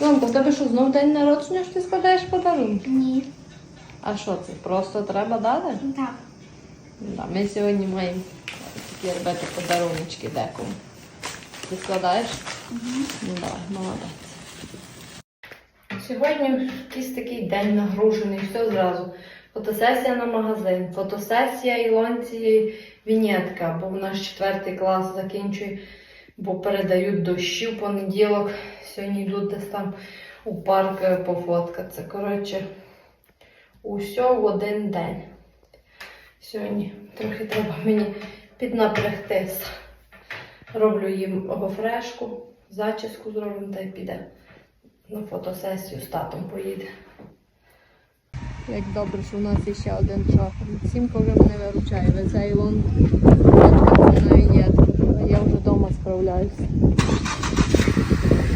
Ілонка, в тебе що, знов день народження, що ти складаєш подарунки? Ні. А що це? Просто треба дати? Так. Да, ми сьогодні маємо такі робити подаруночки декому. Ти складаєш? Ну давай, молодець. Сьогодні якийсь такий день нагружений, все зразу. Фотосесія на магазин, фотосесія Ілонці Вінєтка, бо в нас четвертий клас закінчує, бо передають дощі в понеділок. Сьогодні йдуть десь там у парк е, пофоткатися. Коротше, усе в один день. Сьогодні трохи треба мені піднапрягтися. Роблю їм гофрешку, зачіску зробимо та й піде. На фотосесію з татом поїде. Як добре, що в нас є ще один шофер. Сімка вже мене виручає. Везе Ілон на